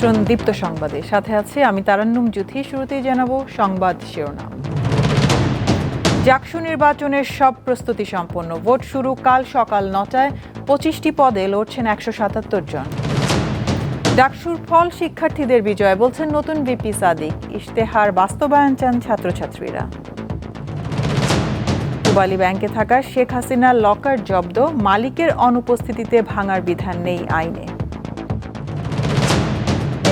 আমন্ত্রণ দীপ্ত সংবাদে। সাথে আছে আমি তারান্নুম জুথি শুরুতেই জানাব সংবাদ শিরোনাম। জাকসু নির্বাচনের সব প্রস্তুতি সম্পন্ন। ভোট শুরু কাল সকাল নটায়, পঁচিশটি পদে লড়ছেন একশো সাতাত্তর জন। ডাকসুর ফল শিক্ষার্থীদের বিজয়, বলছেন নতুন বিপি সাদিক। ইশতেহার বাস্তবায়ন চান ছাত্রছাত্রীরা। পূবালী ব্যাংকে থাকা শেখ হাসিনার লকার জব্দ, মালিকের অনুপস্থিতিতে ভাঙার বিধান নেই আইনে।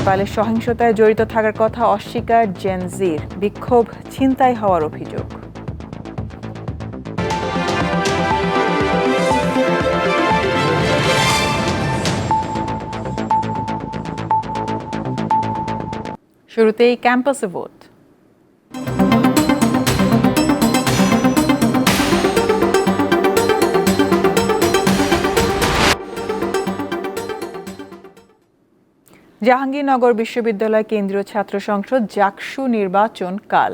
নেপালের সহিংসতায় জড়িত থাকার কথা অস্বীকার জেনজির বিক্ষোভ ছিনতাই হওয়ার অভিযোগ। শুরুতেই ক্যাম্পাসে ভোট। জাহাঙ্গীরনগর বিশ্ববিদ্যালয় কেন্দ্রীয় ছাত্র সংসদ জাকসু নির্বাচন কাল।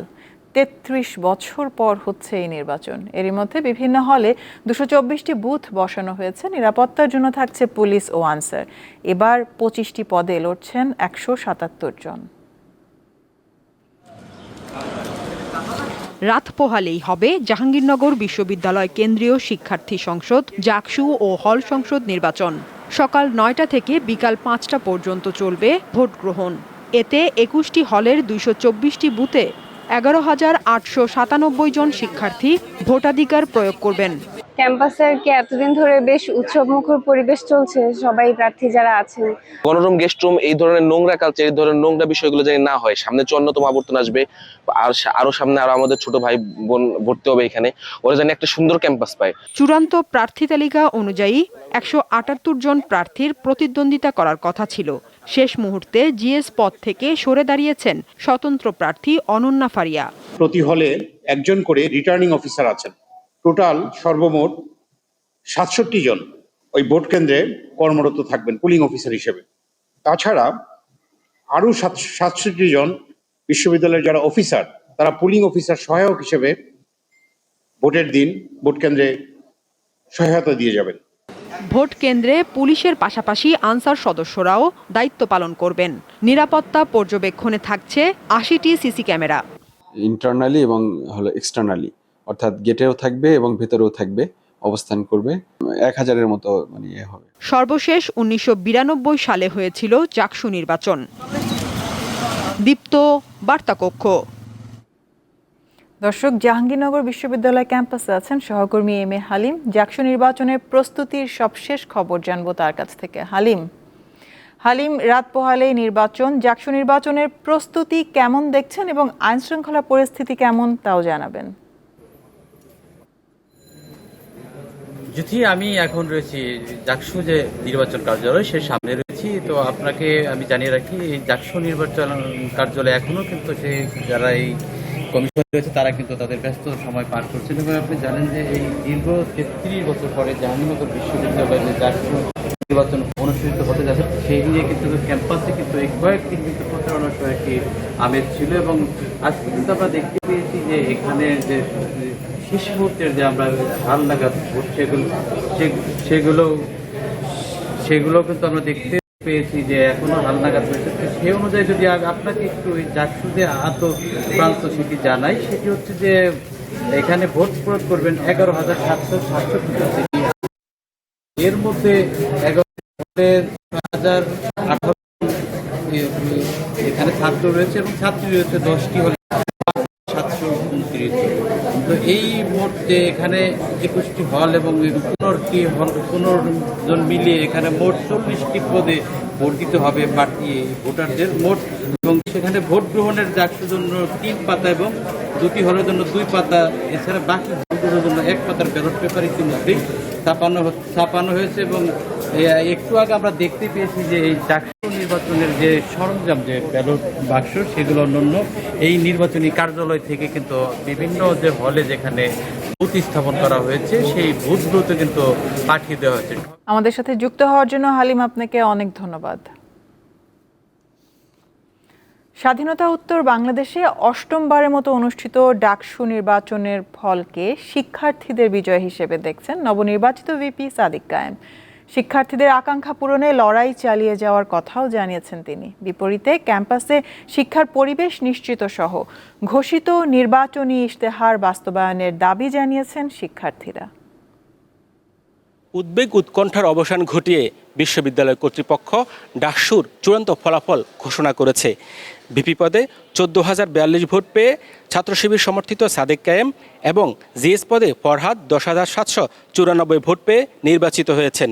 তেত্রিশ বছর পর হচ্ছে এই নির্বাচন। এরই মধ্যে বিভিন্ন হলে দুশো চব্বিশটি বুথ বসানো হয়েছে। নিরাপত্তার জন্য থাকছে পুলিশ ও আনসার। এবার পঁচিশটি পদে লড়ছেন একশো সাতাত্তর জন। রাত পোহালেই হবে জাহাঙ্গীরনগর বিশ্ববিদ্যালয় কেন্দ্রীয় শিক্ষার্থী সংসদ, জাকসু ও হল সংসদ নির্বাচন। সকাল নয়টা থেকে বিকাল পাঁচটা পর্যন্ত চলবে ভোট গ্রহণ এতে একুশটি হলের দুইশো চব্বিশটি বুথে এগারো হাজার আটশো সাতানব্বই জন শিক্ষার্থী ভোটাধিকার প্রয়োগ করবেন। ক্যাম্পাসে আর কি এতদিন ধরে বেশ উৎসবমুখর পরিবেশ চলছে? সবাই প্রার্থী যারা আছেন। গণরুম গেস্ট রুম এই ধরনের নোংরা কালচার এই ধরনের নোংরা বিষয়গুলো যেন না হয়। সামনে চুয়ান্নতম আবর্তন আসবে আর সামনে আরও আমাদের ছোট ভাই বোন ভর্তি হবে এখানে। ওরা যেন একটা সুন্দর ক্যাম্পাস পায়। চূড়ান্ত প্রার্থী তালিকা অনুযায়ী একশো আটাত্তর জন প্রার্থীর প্রতিদ্বন্দ্বিতা করার কথা ছিল। শেষ মুহূর্তে জিএস পদ থেকে সরে দাঁড়িয়েছেন স্বতন্ত্র প্রার্থী অনন্যা ফারিয়া। প্রতি হলে একজন করে রিটার্নিং অফিসার আছেন। টোটাল সর্বমোট সাতষট্টি জন ওই ভোট কেন্দ্রে কর্মরত থাকবেন পুলিং অফিসার হিসেবে। তাছাড়া আরও সাত সাতষট্টি জন বিশ্ববিদ্যালয়ের যারা অফিসার তারা পুলিং অফিসার সহায়ক হিসেবে ভোটের দিন ভোট কেন্দ্রে সহায়তা দিয়ে যাবেন। ভোট কেন্দ্রে পুলিশের পাশাপাশি আনসার সদস্যরাও দায়িত্ব পালন করবেন। নিরাপত্তা পর্যবেক্ষণে থাকছে আশিটি সিসি ক্যামেরা। ইন্টারনালি এবং হলো এক্সটার্নালি অর্থাৎ গেটেও থাকবে এবং ভেতরেও থাকবে অবস্থান করবে এক হাজারের মতো মানে ইয়ে হবে। সর্বশেষ উনিশশো বিরানব্বই সালে হয়েছিল জাকসু নির্বাচন। দীপ্ত বার্তাকক্ষ। দর্শক জাহাঙ্গীরনগর বিশ্ববিদ্যালয় ক্যাম্পাসে আছেন সহকর্মী এম এ হালিম। জাকসু নির্বাচনের প্রস্তুতির সবশেষ খবর জানব তার কাছ থেকে। হালিম হালিম রাত পোহালেই নির্বাচন জাকসু নির্বাচনের প্রস্তুতি কেমন দেখছেন এবং আইন শৃঙ্খলা পরিস্থিতি কেমন তাও জানাবেন। যদি আমি এখন রয়েছি জাকসু যে নির্বাচন কার্যালয়, সে সামনে রয়েছি। তো আপনাকে আমি জানিয়ে রাখি, এই জাকসু নির্বাচন কার্যালয় এখনও কিন্তু সে যারা এই কমিশন রয়েছে, তারা কিন্তু তাদের ব্যস্ত সময় পার করছেন। এবং আপনি জানেন যে এই দীর্ঘ তেত্রিশ বছর পরে জাহাঙ্গীরনগর বিশ্ববিদ্যালয়ে যে জাকসু নির্বাচন অনুষ্ঠিত হতে যাচ্ছে। সেই নিয়ে কিন্তু ক্যাম্পাসে কিন্তু এই কয়েকদিন কিন্তু প্রচারণার কয়েকটি আমেজ ছিল এবং আজকে কিন্তু আমরা দেখতে পেয়েছি যে এখানে যে শেষ মুহূর্তের যে আমরা হাল নাগাদ সেগুলো সেগুলো সেগুলো কিন্তু আমরা দেখতে পেয়েছি যে এখনও হাল নাগাদ হয়েছে। সেই অনুযায়ী যদি আপনাকে একটু ওই চারশো যে আত প্রান্ত সেটি জানাই, সেটি হচ্ছে যে এখানে ভোট প্রয়োগ করবেন এগারো হাজার সাতশো সাতষট্টি এর মধ্যে হাজার আঠারো এখানে ছাত্র রয়েছে এবং ছাত্রী রয়েছে দশটি হলে সাতশো উনত্রিশ তো এই যে এখানে একুশটি হল এবং পনেরোটি হল, পনেরো জন মিলিয়ে এখানে মোট চল্লিশটি পদে ভোট দিতে হবে প্রার্থী ভোটারদের মোট। এবং সেখানে ভোট গ্রহণের যার জন্য তিন পাতা এবং দুটি হলের জন্য দুই পাতা, এছাড়া বাকি হলগুলোর জন্য এক পাতার ব্যালট পেপার ইতিমধ্যেই ছাপানো ছাপানো হয়েছে এবং একটু আগে আমরা দেখতে পেয়েছি যে এই চাকরি নির্বাচনের যে সরঞ্জাম, যে ব্যালট বাক্স, সেগুলো অন্যান্য, এই নির্বাচনী কার্যালয় থেকে কিন্তু বিভিন্ন যে হলে যেখানে বুথ স্থাপন করা হয়েছে, সেই বুথগুলোতে কিন্তু পাঠিয়ে দেওয়া হয়েছে। আমাদের সাথে যুক্ত হওয়ার জন্য হালিম, আপনাকে অনেক ধন্যবাদ। স্বাধীনতা উত্তর বাংলাদেশে অষ্টমবারের মতো অনুষ্ঠিত ডাকসু নির্বাচনের ফলকে শিক্ষার্থীদের বিজয় হিসেবে দেখছেন নবনির্বাচিত ভিপি সাদিক কায়েম। শিক্ষার্থীদের আকাঙ্ক্ষা পূরণে লড়াই চালিয়ে যাওয়ার কথাও জানিয়েছেন তিনি। বিপরীতে ক্যাম্পাসে শিক্ষার পরিবেশ নিশ্চিত সহ ঘোষিত নির্বাচনী ইশতেহার বাস্তবায়নের দাবি জানিয়েছেন শিক্ষার্থীরা। উদ্বেগ উৎকণ্ঠার অবসান ঘটিয়ে বিশ্ববিদ্যালয় কর্তৃপক্ষ ডাকসুর চূড়ান্ত ফলাফল ঘোষণা করেছে। ভিপি পদে চোদ্দ হাজার বিয়াল্লিশ ভোট পেয়ে ছাত্র শিবির সমর্থিত সাদেক কায়েম এবং জিএস পদে ফরহাদ দশ হাজার সাতশো চুরানব্বই ভোট পেয়ে নির্বাচিত হয়েছেন।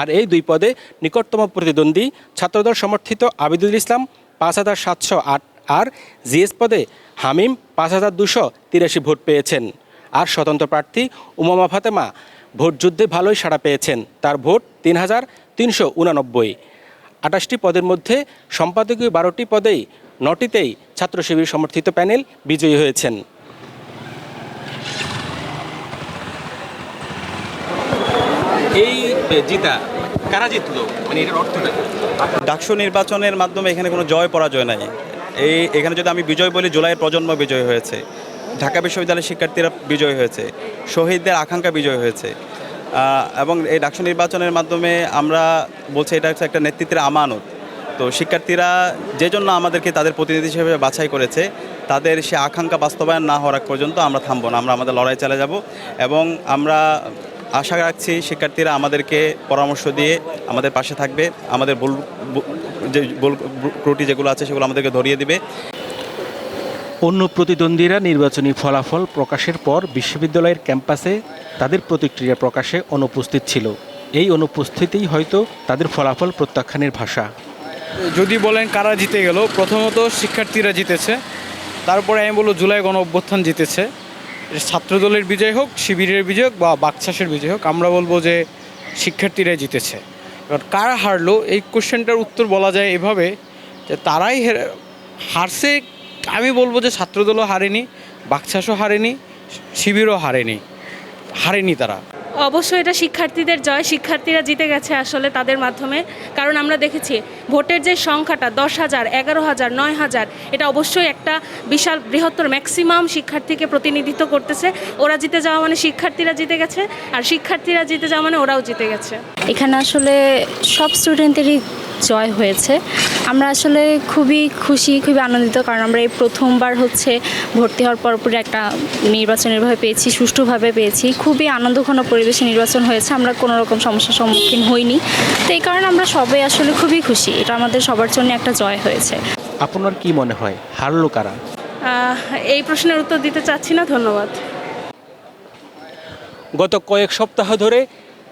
আর এই দুই পদে নিকটতম প্রতিদ্বন্দ্বী ছাত্রদল সমর্থিত আবিদুল ইসলাম পাঁচ হাজার সাতশো আট আর জিএস পদে হামিম পাঁচ হাজার দুশো তিরাশি ভোট পেয়েছেন। আর স্বতন্ত্র প্রার্থী উমামা ফাতেমা ভোট যুদ্ধে ভালোই সাড়া পেয়েছেন। তার ভোট তিন হাজার তিনশো উনানব্বই। আটাশটি পদের মধ্যে সম্পাদকীয় বারোটি পদেই নটিতেই ছাত্র শিবির সমর্থিত প্যানেল বিজয়ী হয়েছেন। এই জিতা কারা জিতলো? মানে এটার অর্থটা ডাকসু নির্বাচনের মাধ্যমে এখানে কোনো জয় পরাজয় নাই। এই এখানে যদি আমি বিজয় বলি জুলাইয়ের প্রজন্ম বিজয় হয়েছে। ঢাকা বিশ্ববিদ্যালয়ের শিক্ষার্থীরা বিজয় হয়েছে, শহীদদের আকাঙ্ক্ষা বিজয় হয়েছে। এবং এই ডাকসু নির্বাচনের মাধ্যমে আমরা বলছি এটা হচ্ছে একটা নেতৃত্বের আমানত। তো শিক্ষার্থীরা যে জন্য আমাদেরকে তাদের প্রতিনিধি হিসেবে বাছাই করেছে, তাদের সে আকাঙ্ক্ষা বাস্তবায়ন না হওয়ার পর্যন্ত আমরা থামবো না, আমরা আমাদের লড়াই চালিয়ে যাব এবং আমরা আশা রাখছি শিক্ষার্থীরা আমাদেরকে পরামর্শ দিয়ে আমাদের পাশে থাকবে, আমাদের ভুল যে ভুল ত্রুটি যেগুলো আছে সেগুলো আমাদেরকে ধরিয়ে দিবে। অন্য প্রতিদ্বন্দ্বীরা নির্বাচনী ফলাফল প্রকাশের পর বিশ্ববিদ্যালয়ের ক্যাম্পাসে তাদের প্রতিক্রিয়া প্রকাশে অনুপস্থিত ছিল। এই অনুপস্থিতিই হয়তো তাদের ফলাফল প্রত্যাখ্যানের ভাষা। যদি বলেন কারা জিতে গেল, প্রথমত শিক্ষার্থীরা জিতেছে, তারপরে আমি বলব জুলাই গণ অভ্যুত্থান জিতেছে। ছাত্রদলের বিজয় হোক, শিবিরের বিজয় হোক বা বাকচাষের বিজয় হোক, আমরা বলব যে শিক্ষার্থীরা জিতেছে। এবার কারা হারলো, এই কোশ্চেনটার উত্তর বলা যায় এভাবে যে তারাই হেরে- হারছে আমি বলব যে ছাত্রদলও হারেনি বাকচাষও হারেনি, শিবিরও হারেনি হারেনি তারা। অবশ্যই এটা শিক্ষার্থীদের জয়, শিক্ষার্থীরা জিতে গেছে আসলে তাদের মাধ্যমে। কারণ আমরা দেখেছি ভোটের যে সংখ্যাটা দশ হাজার, এগারো হাজার, নয় হাজার, এটা অবশ্যই একটা বিশাল বৃহত্তর ম্যাক্সিমাম শিক্ষার্থীকে প্রতিনিধিত্ব করতেছে। ওরা জিতে যাওয়া মানে শিক্ষার্থীরা জিতে গেছে, আর শিক্ষার্থীরা জিতে যাওয়া মানে ওরাও জিতে গেছে। এখানে আসলে সব স্টুডেন্টেরই জয় হয়েছে। আমরা আসলে খুবই খুশি, খুবই আনন্দিত, কারণ আমরা এই প্রথমবার হচ্ছে ভর্তি হওয়ার পরপরই একটা নির্বাচনেরভাবে পেয়েছি, সুষ্ঠুভাবে পেয়েছি। খুবই আনন্দঘন পরিবেশে নির্বাচন হয়েছে, আমরা কোনো রকম সমস্যার সম্মুখীন হইনি। তো এই কারণে আমরা সবাই আসলে খুবই খুশি। এটা আমাদের সবার জন্য একটা জয় হয়েছে। আপনার কি মনে হয় হারলো কারা? এই প্রশ্নের উত্তর দিতে চাচ্ছি না ধন্যবাদ। গত কয়েক সপ্তাহ ধরে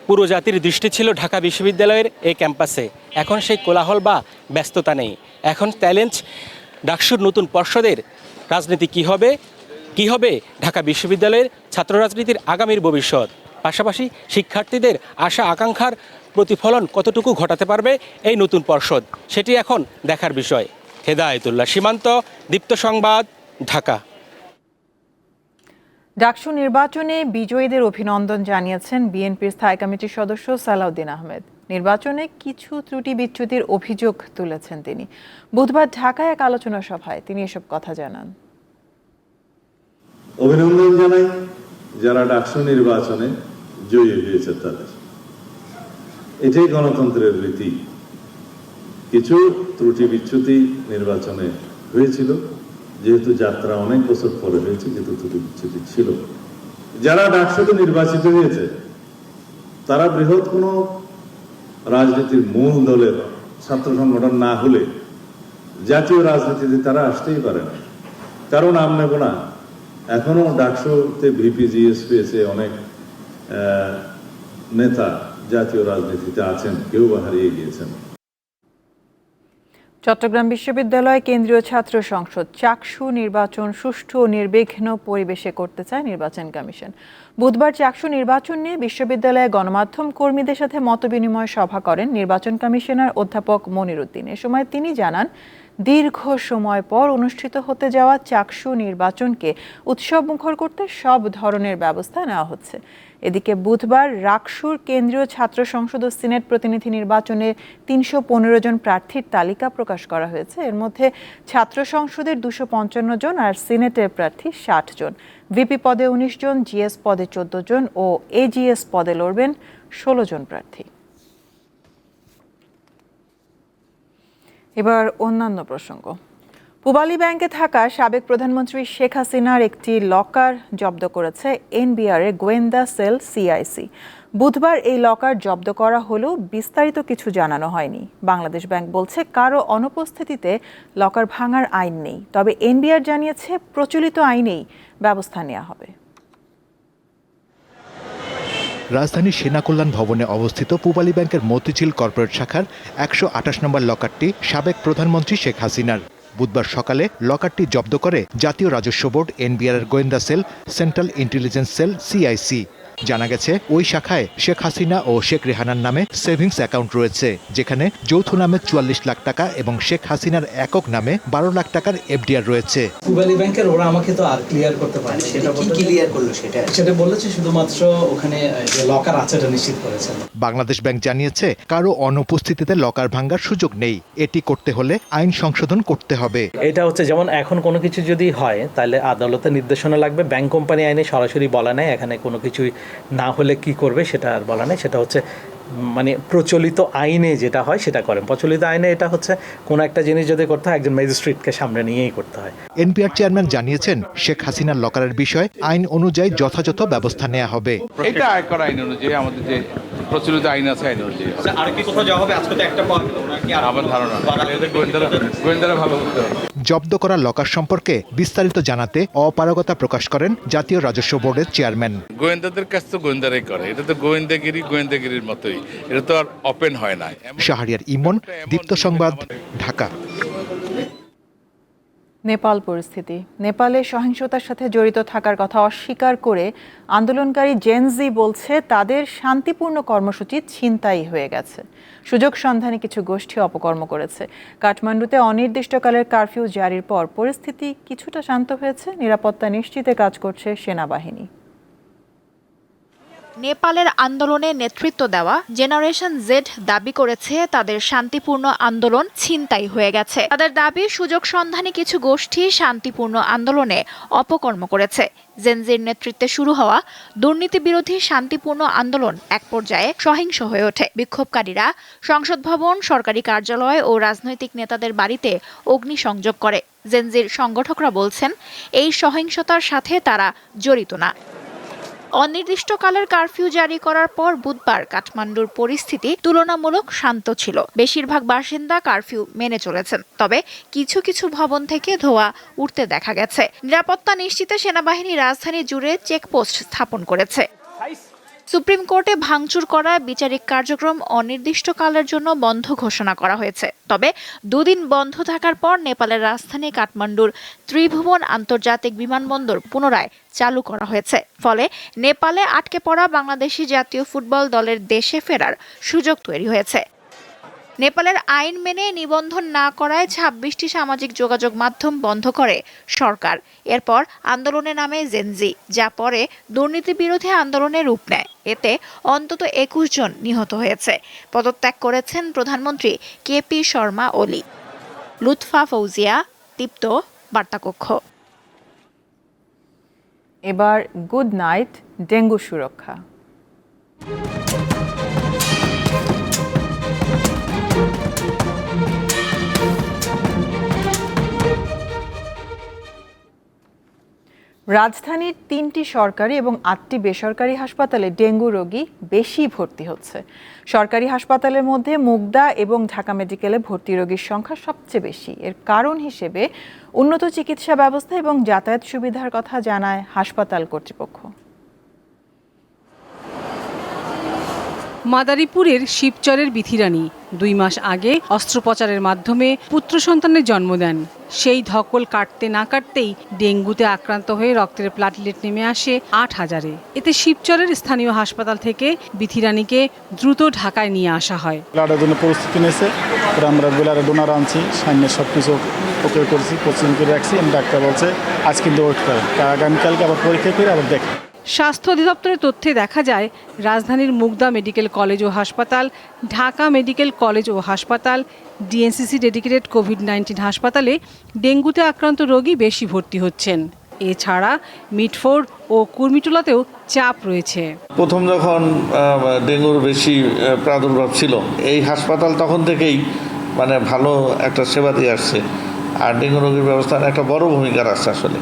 পুরো জাতির দৃষ্টি ছিল ঢাকা বিশ্ববিদ্যালয়ের এই ক্যাম্পাসে। এখন সেই কোলাহল বা ব্যস্ততা নেই। এখন চ্যালেঞ্জ ডাকসুর নতুন পর্ষদের রাজনীতি কি হবে? কি হবে ঢাকা বিশ্ববিদ্যালয়ের ছাত্র রাজনীতির আগামীর ভবিষ্যৎ? পাশাপাশি শিক্ষার্থীদের আশা আকাঙ্ক্ষার প্রতিফলন কতটুকু ঘটাতে পারবে এই নতুন পর্ষদ? সেটি এখন দেখার বিষয়। হেদায়তুল্লাহ। সীমান্ত দীপ্ত সংবাদ ঢাকা। ডাকসু নির্বাচনে বিজয়ীদের অভিনন্দন জানিয়েছেন বিএনপির স্থায়ী কমিটির সদস্য সালাউদ্দিন আহমেদ। নির্বাচনে কিছু ত্রুটি বিচ্যুতির অভিযোগ তুলেছেন তিনি। বুধবার ঢাকায় এক আলোচনা সভায় তিনি এসব কথা জানান। অভিনন্দন জানাই যারা ডাকসু নির্বাচনে জয়ী হয়েছে তাদের। এটাই গণতন্ত্রের রীতি। কিছু ত্রুটি বিচ্যুতি নির্বাচনে হয়েছিল, যেহেতু যাত্রা অনেক বছর পরে হয়েছে, কিন্তু ত্রুটি বিচ্যুতি ছিল। যারা ডাকসুতে নির্বাচিত হয়েছে, তারা বৃহৎ কোনো রাজনীতির মূল দলের ছাত্র সংগঠন না হলে জাতীয় রাজনীতিতে তারা আসতেই পারে না। কারণ নাম নেব না। এখনও ডাকসুতে ভিপিজিএস পেয়েছে অনেক নেতা জাতীয় রাজনীতিতে আছেন, কেউ বা হারিয়ে গিয়েছেন। চট্টগ্রাম বিশ্ববিদ্যালয় কেন্দ্রীয় ছাত্র সংসদ চাকসু নির্বাচন সুষ্ঠু ও নির্বিঘ্ন পরিবেশে করতে চায় নির্বাচন কমিশন। বুধবার চাকসু নির্বাচন নিয়ে বিশ্ববিদ্যালয়ে গণমাধ্যম কর্মীদের সাথে মতবিনিময় সভা করেন নির্বাচন কমিশনার অধ্যাপক মনির উদ্দিন এ সময় তিনি জানান, দীর্ঘ সময় পর অনুষ্ঠিত হতে যাওয়া চাকসু নির্বাচনকে উৎসবমুখর করতে সব ধরনের ব্যবস্থা নেওয়া হচ্ছে। এদিকে বুধবার রাকসুর কেন্দ্রীয় ছাত্র সংসদ ও সিনেট প্রতিনিধি নির্বাচনে তিনশো পনেরো জন প্রার্থীর তালিকা প্রকাশ করা হয়েছে। এর মধ্যে ছাত্র সংসদের দুশো পঞ্চান্ন জন আর সিনেটের প্রার্থী ষাট জন। ভিপি পদে উনিশ জন, জিএস পদে চোদ্দ জন ও এজিএস পদে লড়বেন ষোলো জন প্রার্থী। এবার অন্যান্য প্রসঙ্গ। পূবালী ব্যাংকে থাকা সাবেক প্রধানমন্ত্রী শেখ হাসিনার একটি লকার জব্দ করেছে এনবিআর এর গোয়েন্দা সেল সিআইসি। বুধবার এই লকার জব্দ করা হলেও বিস্তারিত কিছু জানানো হয়নি। বাংলাদেশ ব্যাংক বলছে কারও অনুপস্থিতিতে লকার ভাঙার আইন নেই। তবে এনবিআর জানিয়েছে, প্রচলিত আইনেই ব্যবস্থা নেওয়া হবে। রাজধানীর সেনা কল্যাণ ভবনে অবস্থিত পূবালী ব্যাংকের মতিঝিল কর্পোরেট শাখার একশো আঠাশ নম্বর লকারটি সাবেক প্রধানমন্ত্রী শেখ হাসিনার। বুধবার সকালে লকারটি জব্দ করে জাতীয় রাজস্ব বোর্ড এনবিআর গোয়েন্দা cell, central intelligence cell, CIC. জানা গেছে ওই শাখায় শেখ হাসিনা ও শেখ রেহানার নামে সেভিংস অ্যাকাউন্ট রয়েছে যেখানে যৌথ নামে চুয়াল্লিশ লাখ টাকা এবং শেখ হাসিনার একক নামে বারো লাখ টাকার এফডিআর রয়েছে। পূবালী ব্যাংকের ওরা আমাকে তো আর ক্লিয়ার করতে পারেনি সেটা কি ক্লিয়ার করল সেটা? সেটা বলেছে শুধুমাত্র ওখানে যে লকার আছে এটা নিশ্চিত করেছেন বাংলাদেশ ব্যাংক জানিয়েছে কারও অনুপস্থিতিতে লকার ভাঙ্গার সুযোগ নেই। এটি করতে হলে আইন সংশোধন করতে হবে। এটা হচ্ছে যেমন এখন কোনো কিছু যদি হয় তাহলে আদালতের নির্দেশনা লাগবে। ব্যাংক কোম্পানি আইনে সরাসরি বলা নেই এখানে কোনো কিছুই না হলে কি করবে সেটা আর বলা নেই। সেটা হচ্ছে মানে প্রচলিত আইনে যেটা হয় সেটা করেন। প্রচলিত আইনে এটা হচ্ছে কোনো একটা জিনিস যদি করতে হয় একজন ম্যাজিস্ট্রেটকে সামনে নিয়েই করতে হয়। এনপিআর চেয়ারম্যান জানিয়েছেন শেখ হাসিনার লকারের বিষয়ে আইন অনুযায়ী যথাযথ ব্যবস্থা নেওয়া হবে। এটা আয়কর আইন অনুযায়ী আমাদের যে প্রচলিত আইন আছে আইন অনুযায়ী আর কি কোথাও যাওয়া হবে? আজকে তো একটা পাওয়া গেল আমার ধারণা গোয়েন্দারা গোয়েন্দারা ভালো করতে হবে জব্দ করা লকার সম্পর্কে বিস্তারিত জানাতে অপারগতা প্রকাশ করেন জাতীয় রাজস্ব বোর্ডের চেয়ারম্যান। গোয়েন্দাদের কাছ তো গোয়েন্দারাই করে। এটা তো গোয়েন্দাগিরি গোয়েন্দাগিরির মতোই। এটা তো আর ওপেন হয় না। শাহরিয়ার ইমন দীপ্ত সংবাদ ঢাকা। নেপাল পরিস্থিতি। নেপালে সহিংসতার সাথে জড়িত থাকার কথা অস্বীকার করে আন্দোলনকারী জেনজি বলছে, তাদের শান্তিপূর্ণ কর্মসূচি ছিনতাই হয়ে গেছে। সুযোগ সন্ধানে কিছু গোষ্ঠী অপকর্ম করেছে। কাঠমান্ডুতে অনির্দিষ্টকালের কারফিউ জারির পর পরিস্থিতি কিছুটা শান্ত হয়েছে। নিরাপত্তা নিশ্চিতে কাজ করছে সেনাবাহিনী। নেপালের আন্দোলনে নেতৃত্ব দেওয়া জেনারেশন জেড দাবি করেছে তাদের শান্তিপূর্ণ আন্দোলন ছিনতাই হয়ে গেছে। তাদের দাবি, সুযোগ সন্ধানী কিছু গোষ্ঠী শান্তিপূর্ণ আন্দোলনে অপকর্ম করেছে। জেনজির নেতৃত্বে শুরু হওয়া দুর্নীতি বিরোধী শান্তিপূর্ণ আন্দোলন এক পর্যায়ে সহিংস হয়ে ওঠে। বিক্ষোভকারীরা সংসদ ভবন, সরকারি কার্যালয় ও রাজনৈতিক নেতাদের বাড়িতে অগ্নিসংযোগ করে। জেনজির সংগঠকরা বলছেন, এই সহিংসতার সাথে তারা জড়িত না। অনির্দিষ্টকালের কারফিউ জারি করার পর বুধবার কাঠমান্ডুর পরিস্থিতি তুলনামূলক শান্ত ছিল। বেশিরভাগ বাসিন্দা কারফিউ মেনে চলেছেন। তবে কিছু কিছু ভবন থেকে ধোয়া উঠতে দেখা গেছে। নিরাপত্তা নিশ্চিতে সেনাবাহিনী রাজধানী জুড়ে চেকপোস্ট স্থাপন করেছে। সুপ্রিম কোর্টে ভাঙচুর করায় বিচারিক কার্যক্রম অনির্দিষ্টকালের জন্য বন্ধ ঘোষণা করা হয়েছে। তবে দুদিন বন্ধ থাকার পর নেপালের রাজধানী কাঠমান্ডুর ত্রিভুবন আন্তর্জাতিক বিমানবন্দর পুনরায় চালু করা হয়েছে। ফলে নেপালে আটকে পড়া বাংলাদেশি জাতীয় ফুটবল দলের দেশে ফেরার সুযোগ তৈরি হয়েছে। নেপালের আইন মেনে নিবন্ধন না করায় ছাব্বিশটি সামাজিক যোগাযোগ মাধ্যম বন্ধ করে সরকার। এরপর আন্দোলনে নামে জেনজি, যা পরে দুর্নীতি বিরোধী আন্দোলনে রূপ নেয়। এতে অন্তত একুশ জন নিহত হয়েছে। পদত্যাগ করেছেন প্রধানমন্ত্রী কেপি শর্মা ওলি। লুৎফা ফৌজিয়া তৃপ্ত বার্তাকক্ষ। এবার গুড নাইট, ডেঙ্গু সুরক্ষা। রাজধানীর তিনটি সরকারি এবং আটটি বেসরকারি হাসপাতালে ডেঙ্গু রোগী বেশি ভর্তি হচ্ছে। সরকারি হাসপাতালের মধ্যে মুগদা এবং ঢাকা মেডিকেলে ভর্তি রোগীর সংখ্যা সবচেয়ে বেশি। এর কারণ হিসেবে উন্নত চিকিৎসা ব্যবস্থা এবং যাতায়াত সুবিধার কথা জানায় হাসপাতাল কর্তৃপক্ষ। মাদারীপুরের শিবচরের বিথিরানী দুই মাস আগে অস্ত্রোপচারের মাধ্যমে পুত্র সন্তানের জন্ম দেন। সেই ধকল কাটতে না কাটতেই ডেঙ্গুতে আক্রান্ত হয়ে রক্তের প্লাটলেট নেমে আসে আট হাজারে। এতে শিবচরের স্থানীয় হাসপাতাল থেকে বিথিরানীকে দ্রুত ঢাকায় নিয়ে আসা হয়। ব্লাডের জন্য প্রস্তুতি নিয়েছে আমরা ব্লাডের ডোনার আনছি, সামনে সব কিছু ওকে করছি, কোচিং করে রাখছি। ডাক্তার বলছে, আজ কিন্তু আগামীকালকে আবার পরীক্ষা করে আবার দেখেন স্বাস্থ্য অধিদপ্তরের তথ্যে দেখা যায়, রাজধানীর মুগদা মেডিকেল কলেজ ও হাসপাতাল, ঢাকা মেডিকেল কলেজ ও হাসপাতাল, ডিএনসিসি ডেডিকেটেড কোভিড নাইন্টিন হাসপাতালে ডেঙ্গুতে আক্রান্ত রোগী বেশি ভর্তি হচ্ছেন। এছাড়া মিটফোর্ড ও কুর্মিটোলাতেও চাপ রয়েছে। প্রথম যখন ডেঙ্গুর বেশি প্রাদুর্ভাব ছিল, এই হাসপাতাল তখন থেকেই মানে ভালো একটা সেবা দিয়ে আসছে। আর ডেঙ্গু রোগীর ব্যবস্থার একটা বড় ভূমিকা রাখছে আসলে।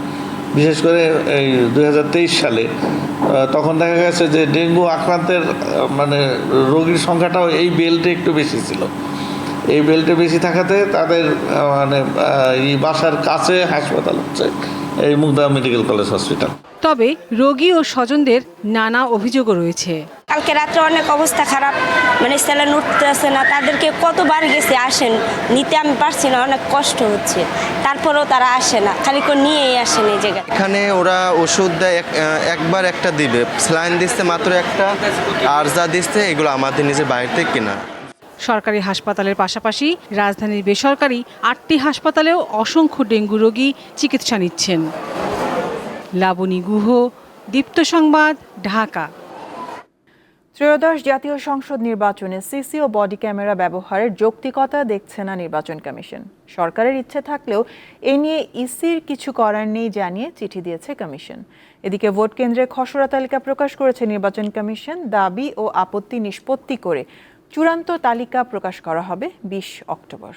বিশেষ করে এই দু হাজার তেইশ সালে তখন দেখা গেছে যে ডেঙ্গু আক্রান্তের মানে রোগীর সংখ্যাটাও এই বেল্টে একটু বেশি ছিল। এই বেল্টে বেশি থাকাতে তাদের মানে এই বাসার কাছে হাসপাতাল হচ্ছে, এই মুগদা মেডিকেল কলেজ হসপিটাল। তবে রোগী ও স্বজনদের নানা অভিযোগও রয়েছে। কালকে রাত্রে অনেক অবস্থা খারাপ। মানে স্যালাইন উঠতে আসে না তাদেরকে কতবার গেছে আসেন নিতে আমি পারছি না অনেক কষ্ট হচ্ছে। তারপরেও তারা আসে না খালি করে নিয়েই আসেন এই জায়গায়। এখানে ওরা ওষুধ দেয় এক- একবার একটা দিবে। স্যালাইন দিচ্ছে মাত্র একটা আর যা দিচ্ছে এগুলো আমাদের নিজের বাড়িতে কেনা। সরকারি হাসপাতালের পাশাপাশি রাজধানীর বেসরকারি আটটি হাসপাতালেও অসংখ্য ডেঙ্গু রোগী চিকিৎসা নিচ্ছেন। লাবণী গুহ দীপ্ত সংবাদ ঢাকা। ত্রয়োদশ জাতীয় সংসদ নির্বাচনে সিসি ও বডি ক্যামেরা ব্যবহারের যৌক্তিকতা দেখছে না নির্বাচন কমিশন। সরকারের ইচ্ছে থাকলেও এ নিয়ে ইসির কিছু করার নেই জানিয়ে চিঠি দিয়েছে কমিশন। এদিকে ভোট কেন্দ্রে খসড়া তালিকা প্রকাশ করেছে নির্বাচন কমিশন। দাবি ও আপত্তি নিষ্পত্তি করে চূড়ান্ত তালিকা প্রকাশ করা হবে বিশ অক্টোবর।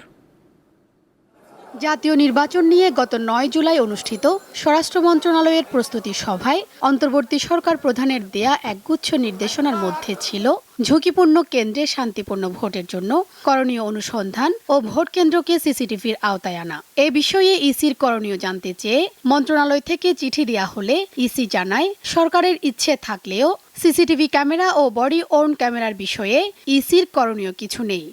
জাতীয় নির্বাচন নিয়ে গত নয় জুলাই অনুষ্ঠিত স্বরাষ্ট্র মন্ত্রণালয়ের প্রস্তুতি সভায় অন্তর্বর্তী সরকার প্রধানের দেয়া একগুচ্ছ নির্দেশনার মধ্যে ছিল ঝুঁকিপূর্ণ কেন্দ্রে শান্তিপূর্ণ ভোটের জন্য করণীয় অনুসন্ধান ও ভোট কেন্দ্রকে সিসিটিভির আওতায় আনা। এ বিষয়ে ইসির করণীয় জানতে চেয়ে মন্ত্রণালয় থেকে চিঠি দেওয়া হলে ইসি জানায়, সরকারের ইচ্ছে থাকলেও সিসিটিভি ক্যামেরা ও বডি ওর্ন ক্যামেরার বিষয়ে ইসির করণীয় কিছু নেই।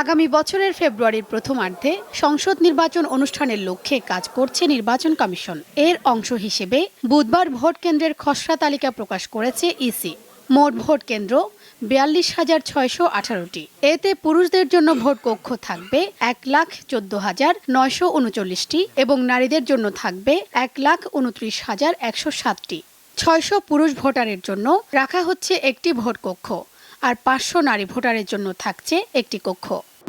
আগামী বছরের ফেব্রুয়ারির প্রথমার্ধে সংসদ নির্বাচন অনুষ্ঠানের লক্ষ্যে কাজ করছে নির্বাচন কমিশন। এর অংশ হিসেবে বুধবার ভোট কেন্দ্রের খসড়া তালিকা প্রকাশ করেছে ইসি। মোট ভোট কেন্দ্র বিয়াল্লিশ হাজার ছয়শো আঠারোটি। এতে পুরুষদের জন্য ভোট কক্ষ থাকবে এক লাখ চোদ্দ হাজার নয়শো উনচল্লিশটি এবং নারীদের জন্য থাকবে এক লাখ উনত্রিশ হাজার একশো সাতটি। ছয়শো পুরুষ ভোটারের জন্য রাখা হচ্ছে একটি ভোট কক্ষ। আর পাঁচশো নারী ভোটারের জন্য থাকছে একটি কক্ষ।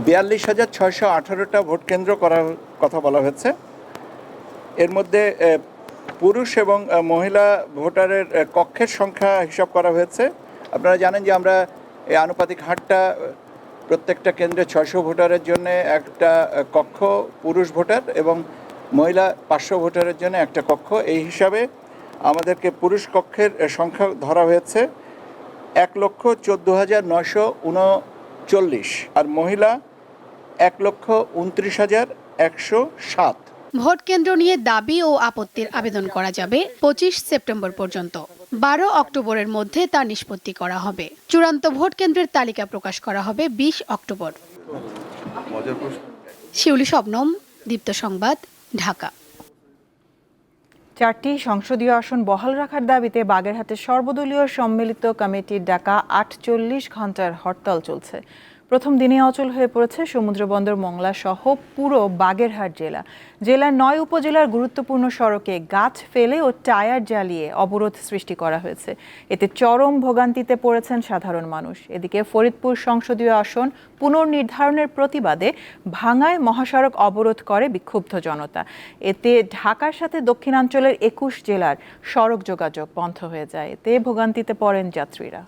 বিয়াল্লিশ হাজার ছয়শো আঠারোটা ভোট কেন্দ্র করার কথা বলা হয়েছে এর মধ্যে পুরুষ এবং মহিলা ভোটারের কক্ষের সংখ্যা হিসাব করা হয়েছে। আপনারা জানেন যে আমরা এই আনুপাতিক হারটা এ, প্রত্যেকটা কেন্দ্রে ছয়শো ভোটারের জন্য একটা কক্ষ পুরুষ ভোটার এবং মহিলা পাঁচশো ভোটারের জন্য একটা কক্ষ। এই হিসাবে আমাদেরকে পুরুষ কক্ষের সংখ্যা ধরা হয়েছে। এক লক্ষ চোদ্দ হাজার নয়শো উনচল্লিশ আর মহিলা এক লক্ষ উনত্রিশ হাজার একশো সাত। ভোট কেন্দ্র নিয়ে দাবি ও আপত্তির আবেদন করা যাবে পঁচিশ সেপ্টেম্বর পর্যন্ত। বারো অক্টোবরের মধ্যে তা নিষ্পত্তি করা হবে। চূড়ান্ত ভোট কেন্দ্রের তালিকা প্রকাশ করা হবে বিশ অক্টোবর। শিউলি শবনম দীপ্ত সংবাদ ঢাকা। চারটি সংসদীয় আসন বহাল রাখার দাবিতে বাগেরহাটে সর্বদলীয় সম্মিলিত কমিটির ডাকা আটচল্লিশ ঘণ্টার হরতাল চলছে। প্রথম দিনে অচল হয়ে পড়েছে সমুদ্রবন্দর মংলা সহ পুরো বাগেরহাট জেলা। জেলার নয় উপজেলার গুরুত্বপূর্ণ সড়কে গাছ ফেলে ও টায়ার জ্বালিয়ে অবরোধ সৃষ্টি করা হয়েছে। এতে চরম ভোগান্তিতে পড়েছেন সাধারণ মানুষ। এদিকে ফরিদপুর সংসদীয় আসন পুনর্নির্ধারণের প্রতিবাদে ভাঙায় মহাসড়ক অবরোধ করে বিক্ষুব্ধ জনতা। এতে ঢাকার সাথে দক্ষিণাঞ্চলের একুশ জেলার সড়ক যোগাযোগ বন্ধ হয়ে যায়। এতে ভোগান্তিতে পড়েন যাত্রীরা।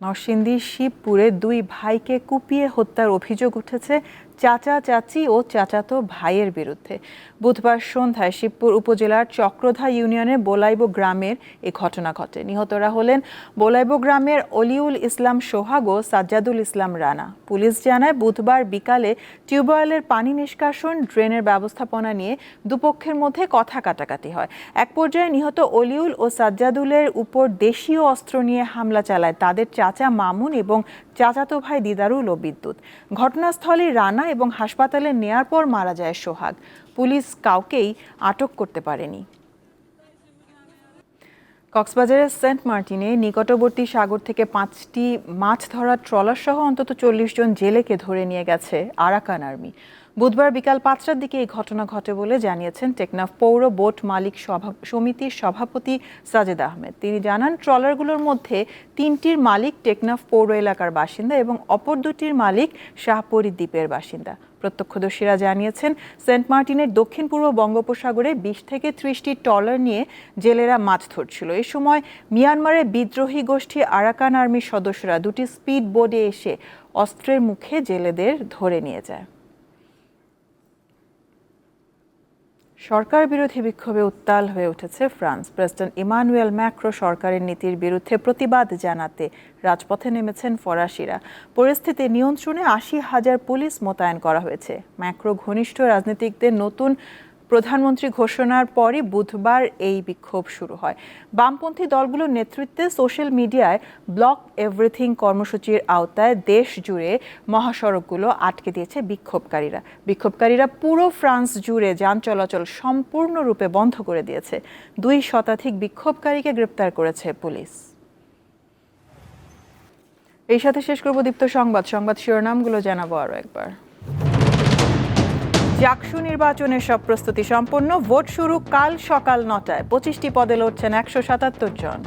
নরসিংদীর শিবপুরে দুই ভাইকে কুপিয়ে হত্যার অভিযোগ উঠেছে চাচা, চাচি ও চাচাতো ভাইয়ের বিরুদ্ধে। বুধবার সন্ধ্যায় শিবপুর উপজেলার চক্রধা ইউনিয়নের বোলাইব গ্রামের এ ঘটনা ঘটে। নিহতরা হলেন বোলাইব গ্রামের অলিউল ইসলাম সোহাগ ও সাজ্জাদুল ইসলাম রানা। পুলিশ জানায়, বুধবার বিকালে টিউবওয়েলের পানি নিষ্কাশন, ড্রেনের ব্যবস্থাপনা নিয়ে দুপক্ষের মধ্যে কথা কাটাকাটি হয়। এক পর্যায়ে নিহত অলিউল ও সাজ্জাদুলের উপর দেশীয় অস্ত্র নিয়ে হামলা চালায় তাদের চাচা মামুন এবং চাচাতো ভাই দিদারুল ও বিদ্যুৎ। ঘটনাস্থলে রানা এবং হাসপাতালে নেয়ার পর মারা যায় সোহাগ। পুলিশ কাউকেই আটক করতে পারেনি। কক্সবাজারের সেন্ট মার্টিনে নিকটবর্তী সাগর থেকে পাঁচটি মাছ ধরার ট্রলার সহ অন্তত চল্লিশ জন জেলেকে ধরে নিয়ে গেছে আরাকান আর্মি। বুধবার বিকাল পাঁচটার দিকে এই ঘটনা ঘটে বলে জানিয়েছেন টেকনাফ পৌর বোট মালিক সভা, সমিতির সভাপতি সাজেদ আহমেদ। তিনি জানান, ট্রলারগুলোর মধ্যে তিনটির মালিক টেকনাফ পৌর এলাকার বাসিন্দা এবং অপর দুটির মালিক শাহপরী দ্বীপের বাসিন্দা। প্রত্যক্ষদর্শীরা জানিয়েছেন, সেন্ট মার্টিনের দক্ষিণ পূর্ব বঙ্গোপসাগরে বিশ থেকে ত্রিশটি ট্রলার নিয়ে জেলেরা মাছ ধরছিল। এই সময় মিয়ানমারের বিদ্রোহী গোষ্ঠী আরাকান আর্মির সদস্যরা দুটি স্পিড বোর্ডে এসে অস্ত্রের মুখে জেলেদের ধরে নিয়ে যায়। সরকার বিরোধী বিক্ষোভে উত্তাল হয়ে উঠেছে ফ্রান্স। প্রেসিডেন্ট ইমানুয়েল ম্যাক্রো সরকারের নীতির বিরুদ্ধে প্রতিবাদ জানাতে রাজপথে নেমেছেন ফরাসিরা। পরিস্থিতি নিয়ন্ত্রণে আশি হাজার পুলিশ মোতায়েন করা হয়েছে। ম্যাক্রো ঘনিষ্ঠ রাজনীতিকদের নতুন প্রধানমন্ত্রী ঘোষণার পরই বুধবার এই বিক্ষোভ শুরু হয়। বামপন্থী দলগুলোর নেতৃত্বে সোশ্যাল মিডিয়ায় ব্লক এভরিথিং কর্মসূচির আওতায় দেশ জুড়ে মহাসড়কগুলো আটকে দিয়েছে বিক্ষোভকারীরা। বিক্ষোভকারীরা পুরো ফ্রান্স জুড়ে যান চলাচল সম্পূর্ণরূপে বন্ধ করে দিয়েছে। দুই শতাধিক বিক্ষোভকারীকে গ্রেপ্তার করেছে পুলিশ। এই সাথে শেষ করব দীপ্ত সংবাদ। সংবাদ শিরোনামগুলো জানাব আরও একবার। জাকসু নির্বাচনের সব প্রস্তুতি সম্পন্ন। ভোট শুরু কাল সকাল নটায়। পঁচিশটি পদে লড়ছেন একশো সাতাত্তর জন।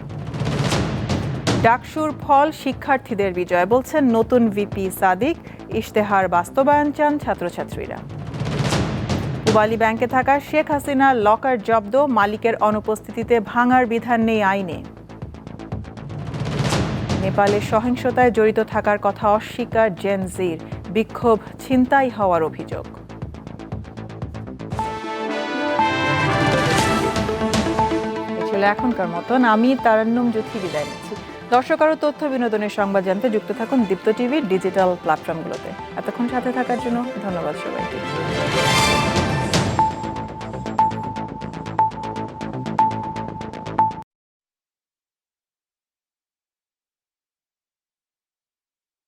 ডাকসুর ফল শিক্ষার্থীদের বিজয়, বলছেন নতুন ভিপি সাদিক। ইশতেহার বাস্তবায়ন চান ছাত্রছাত্রীরা। পুবালি ব্যাংকে থাকা শেখ হাসিনার লকার জব্দ, মালিকের অনুপস্থিতিতে ভাঙার বিধান নেই আইনে। নেপালে সহিংসতায় জড়িত থাকার কথা অস্বীকার জেনজির। বিক্ষোভ ছিনতাই হওয়ার অভিযোগ। ছিল এখনকার মতন আমি তারান্নম জ্যোতি বিদায় নিচ্ছি। দর্শক আরও তথ্য বিনোদনের সংবাদ জানতে যুক্ত থাকুন দীপ্ত টিভির ডিজিটাল প্ল্যাটফর্মগুলোতে। এতক্ষণ সাথে থাকার জন্য ধন্যবাদ সবাইকে।